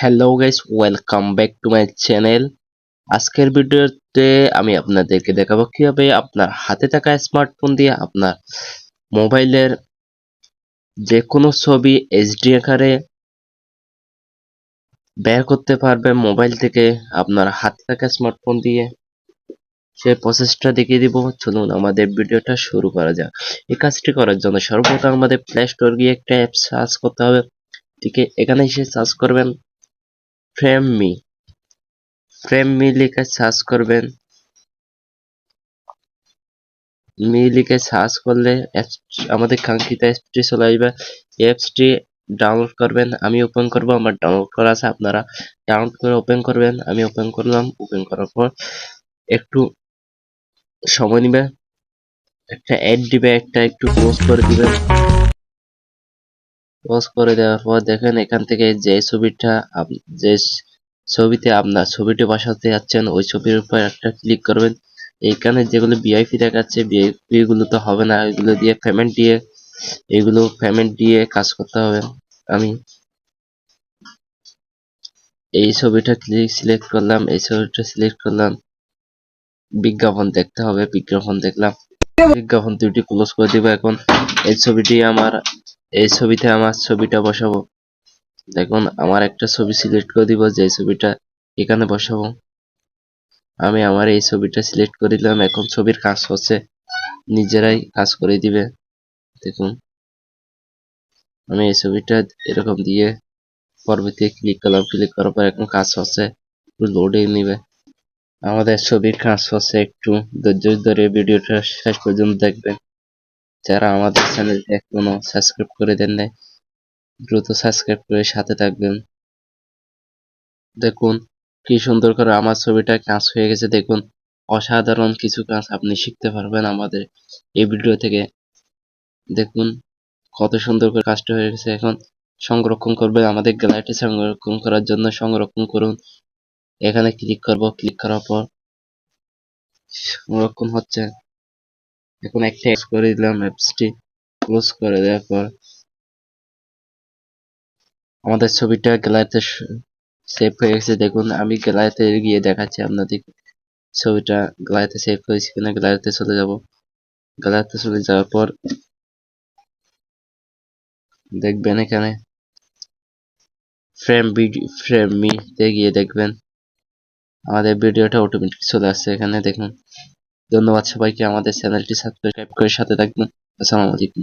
Hello guys welcome back to my channel আজকের ভিডিওতে আমি আপনাদেরকে দেখাবো কীভাবে আপনার হাতে থাকা স্মার্টফোন দিয়ে আপনার মোবাইলের যে কোনো ছবি এইচডি আকারে বের করতে পারবেন মোবাইল থেকে আপনার হাতে থাকা স্মার্টফোন দিয়ে। সেই প্রসেসটা দেখিয়ে দিব। চলুন আমাদের ভিডিওটা শুরু করা যাক। এই কাজটি করার জন্য সর্বপ্রথম আমাদের প্লে স্টোর গিয়ে একটা অ্যাপ সার্চ করতে হবে। ঠিক এখানে এসে সার্চ করবেন। ফ্রেম মি ফ্রেম মি লিখে সার্চ করবেন। মি লিখে সার্চ করলে আমাদের কাঙ্ক্ষিত অ্যাপসটি চলে আসবে। অ্যাপসটি ডাউনলোড করবেন, আমি ওপেন করব, আমার ডাউনলোড করা আছে, আপনারা ডাউনলোড করে ওপেন করবেন। আমি ওপেন করলাম ওপেন করার পর একটু সময় নিবে। একটা অ্যাড দিবে, একটা একটু ক্লোজ করে দিবেন ক্লোজ করে দেওয়ার পর দেখেন এখান থেকে যে ছবিটা যে ছবিতে আপনার ছবিটি বসাতে যাচ্ছেন, ওই ছবির উপর একটা ক্লিক করবেন। এইখানে যেগুলো ভিআইপি দেখাচ্ছে ভিআইপি গুলো তো হবে না, এগুলো দিয়ে পেমেন্ট দিয়ে, এগুলো পেমেন্ট দিয়ে কাজ করতে হবে। আমি এই ছবিটা ক্লিক সিলেক্ট করলাম, এই ছবিটা সিলেক্ট করলাম। বিজ্ঞাপন দেখতে হবে, বিজ্ঞাপন দেখলাম। বিজ্ঞাপন দুটি ক্লোজ করে দিব এখন। এই ছবিটি আমার এই ছবিতে আমার ছবিটা বসাবো? দেখুন, আমার একটা ছবি সিলেক্ট করে দিব, যে ছবিটা এখানে বসাবো। আমি আমার এই ছবিটা সিলেক্ট করে দিলাম, এখন ছবির কাজ হচ্ছে নিজেরাই কাজ করে দিবে। দেখুন, আমি এই ছবিটা এরকম দিয়ে পরবর্তী ক্লিক করলাম ক্লিক করার পর এখন কাজ হচ্ছে লোডে নিবে। আমাদের ছবির কাজ হচ্ছে একটু ধৈর্য ধরে ভিডিওটা শেষ পর্যন্ত দেখবেন। যারা আমাদের চ্যানেলটি এখনও সাবস্ক্রাইব করে দেন নাই, দ্রুত সাবস্ক্রাইব করে সাথে থাকবেন। দেখুন, কি সুন্দর করে আমার ছবিটা কাজ হয়ে গেছে। দেখুন, অসাধারণ কিছু কাজ আপনি শিখতে পারবেন আমাদের এই ভিডিও থেকে। দেখুন, কত সুন্দর করে কাজটা হয়ে গেছে। এখন সংরক্ষণ করবে আমাদের গ্যালারিটি সংরক্ষণ করার জন্য সংরক্ষণ করুন। এখানে ক্লিক করব ক্লিক করার পর সংরক্ষণ হচ্ছে। এখন একটা এক্স করে দিলাম অ্যাপসটি ক্লোজ করে দেওয়ার পর আমাদের ছবিটা গ্যালারিতে সেভ হয়ে গেছে। দেখুন, আমি গ্যালারিতে গিয়ে দেখাচ্ছি আপনাদের ছবিটা গ্যালারিতে সেভ হয়েছে কিনা। গ্যালারিতে চলে যাব। গ্যালারিতে চলে যাওয়ার পর দেখবেন এখানে ফ্রেম ফ্রেম মি তে গিয়ে দেখবেন। আমাদের ভিডিওটা অটোমেটিক চলে আসছে এখানে। দেখুন ধন্যবাদ সবাইকে আমাদের চ্যানেলটি সাবস্ক্রাইব করে সাথে থাকবেন। আসসালামু আলাইকুম।